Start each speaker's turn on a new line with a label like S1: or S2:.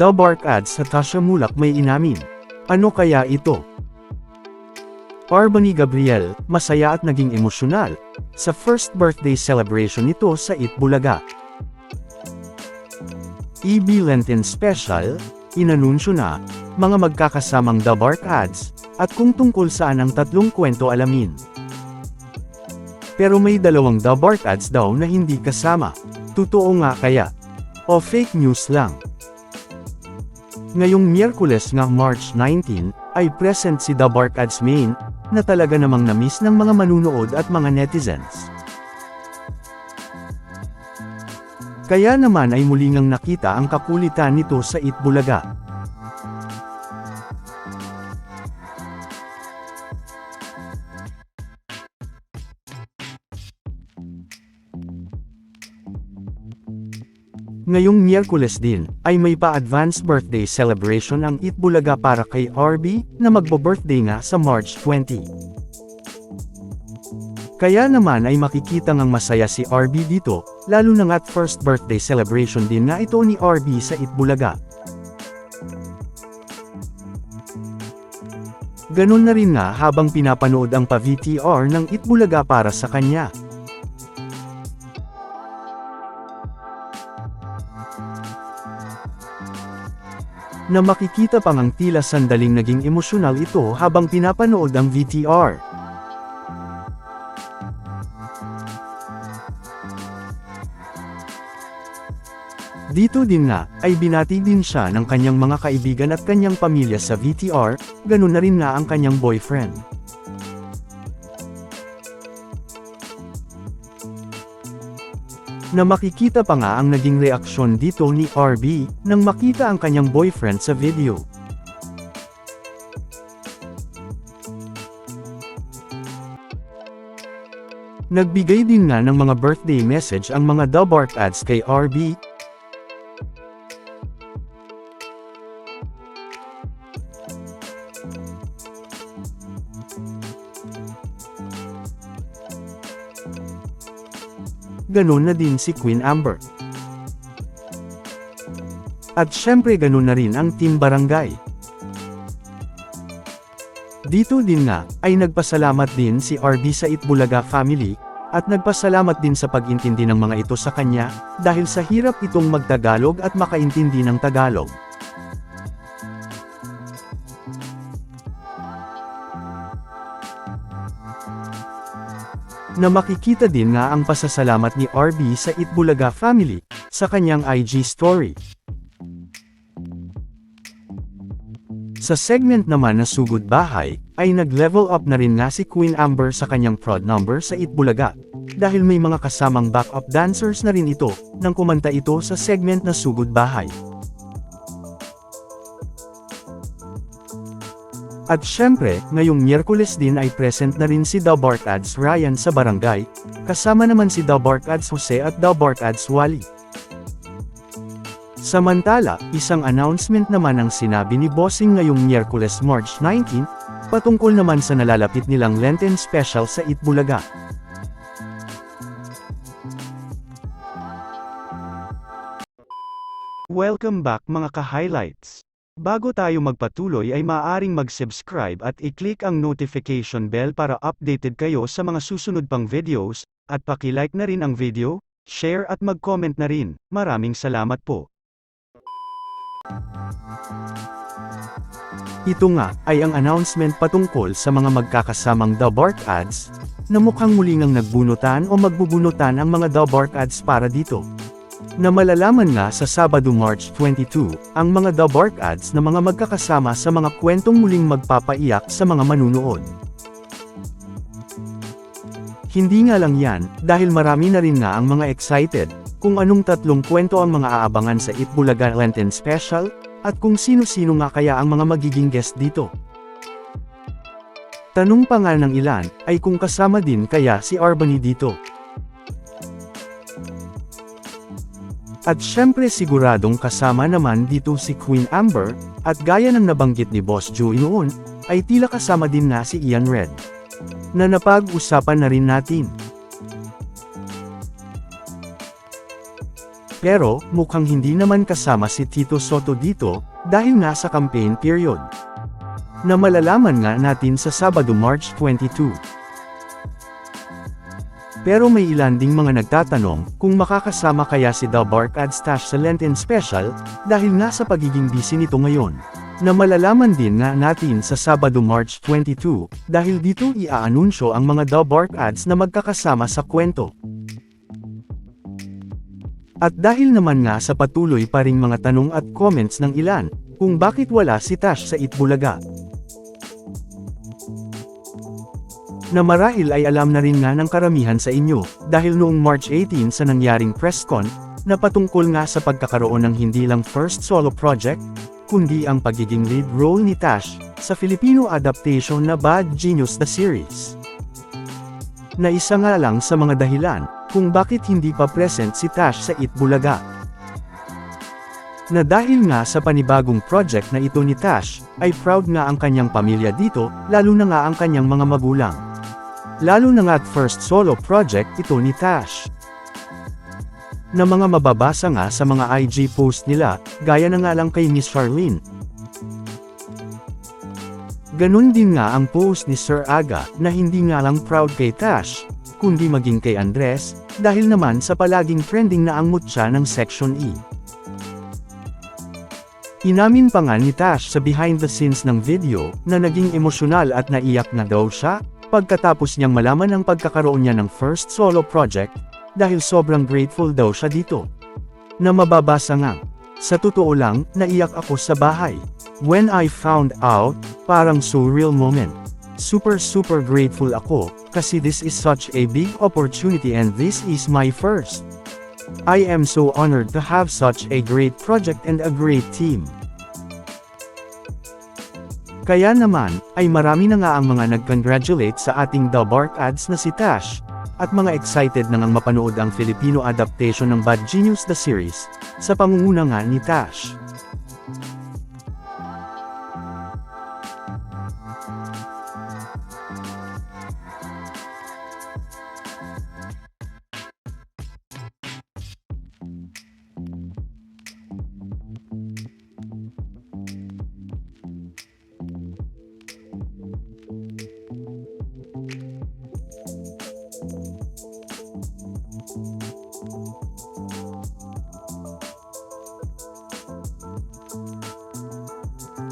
S1: The Bark Ads sa Tasha Mulak may inamin. Ano kaya ito? Arbany Gabriel, masaya at naging emosyonal, sa first birthday celebration nito sa Itbulaga. EB Lenten Special, inanunsyo na, mga magkakasamang The Bark Ads, at kung tungkol saan ang tatlong kwento alamin. Pero may dalawang The Bark Ads daw na hindi kasama. Totoo nga kaya? O fake news lang? Ngayong Miyerkules nga March 19, ay present si The Bark Ads Main, na talaga namang namiss ng mga manunood at mga netizens. Kaya naman ay muli ngang nakita ang kakulitan nito sa Itbulaga. Ngayong Miyerkules din, ay may pa-advance birthday celebration ang Itbulaga para kay RB, na magbo-birthday nga sa March 20. Kaya naman ay makikita ngang masaya si RB dito, lalo na nga't first birthday celebration din nga ito ni RB sa Itbulaga. Ganun na rin nga habang pinapanood ang pa-VTR ng Itbulaga para sa kanya. Na makikita pang ang tila sandaling naging emosyonal ito habang pinapanood ang VTR. Dito din nga, ay binati din siya ng kanyang mga kaibigan at kanyang pamilya sa VTR, ganun na rin nga ang kanyang boyfriend. Na makikita pa nga ang naging reaksyon dito ni RB, nang makita ang kanyang boyfriend sa video. Nagbigay din nga ng mga birthday message ang mga The Bark ads kay RB, ganon na din si Queen Amber. At syempre ganon na rin ang Team Barangay. Dito din nga, ay nagpasalamat din si RB sa Itbulaga family, at nagpasalamat din sa pag-intindi ng mga ito sa kanya, dahil sa hirap itong magtagalog at makaintindi ng Tagalog. Na makikita din nga ang pasasalamat ni RB sa Itbulaga family, sa kanyang IG story. Sa segment naman na Sugod Bahay, ay nag-level up na rin nga si Queen Amber sa kanyang prod number sa Itbulaga, dahil may mga kasamang backup dancers na rin ito, nang kumanta ito sa segment na Sugod Bahay. At syempre, ngayong Miyerkules din ay present na rin si The Bark Ads Ryan sa barangay, kasama naman si The Bark Ads Jose at The Bark Ads Wally. Samantala, isang announcement naman ang sinabi ni Bossing ngayong Miyerkules March 19, patungkol naman sa nalalapit nilang Lenten Special sa Itbulaga. Welcome back mga ka-highlights! Bago tayo magpatuloy ay maaaring mag-subscribe at i-click ang notification bell para updated kayo sa mga susunod pang videos, at paki-like na rin ang video, share at mag-comment na rin. Maraming salamat po. Ito nga, ay ang announcement patungkol sa mga magkakasamang The Bark Ads, na mukhang muli ngang nagbunutan o magbubunutan ang mga The Bark Ads para dito. Na malalaman nga sa Sabado March 22, ang mga The Bark Ads na mga magkakasama sa mga kwentong muling magpapaiyak sa mga manunood. Hindi nga lang yan, dahil marami na rin nga ang mga excited, kung anong tatlong kwento ang mga aabangan sa Itbulaga Lenten Special, at kung sino-sino nga kaya ang mga magiging guest dito. Tanong pa nga ng ilan, ay kung kasama din kaya si Arbany dito. At syempre siguradong kasama naman dito si Queen Amber, at gaya ng nabanggit ni Boss Joey noon, ay tila kasama din na si Ian Red. Na napag-usapan na rin natin. Pero, mukhang hindi naman kasama si Tito Soto dito, dahil nasa campaign period. Na malalaman nga natin sa Sabado March 22. Pero may ilan ding mga nagtatanong kung makakasama kaya si The Bark at Stash sa Lenten Special, dahil nga sa pagiging busy nito ngayon. Na malalaman din nga natin sa Sabado March 22, dahil dito iaanunsyo ang mga The Bark ads na magkakasama sa kwento. At dahil naman nga sa patuloy pa ring mga tanong at comments ng ilan, kung bakit wala si Tash sa Itbulaga. Na marahil ay alam na rin nga ng karamihan sa inyo, dahil noong March 18 sa nangyaring press con, na patungkol nga sa pagkakaroon ng hindi lang first solo project, kundi ang pagiging lead role ni Tash, sa Filipino adaptation na Bad Genius the Series. Na isa nga lang sa mga dahilan, kung bakit hindi pa present si Tash sa Itbulaga. Na dahil nga sa panibagong project na ito ni Tash, ay proud nga ang kanyang pamilya dito, lalo na nga ang kanyang mga magulang. Lalo na nga at first solo project ito ni Tash. Na mga mababasa nga sa mga IG post nila, gaya na nga lang kay Miss Charlene. Ganon din nga ang post ni Sir Aga, na hindi nga lang proud kay Tash, kundi maging kay Andres, dahil naman sa palaging trending na ang mutya ng Section E. Inamin pa nga ni Tash sa behind the scenes ng video, na naging emosyonal at naiyak na daw siya, pagkatapos niyang malaman ang pagkakaroon niya ng first solo project, dahil sobrang grateful daw siya dito. Na mababasa nga, sa totoo lang, naiyak ako sa bahay. When I found out, parang surreal moment. Super super grateful ako, kasi this is such a big opportunity and this is my first. I am so honored to have such a great project and a great team. Kaya naman, ay marami na nga ang mga nag-congratulate sa ating The Bark ads na si Tash, at mga excited na ngang mapanood ang Filipino adaptation ng Bad Genius the series, sa pangunguna nga ni Tash.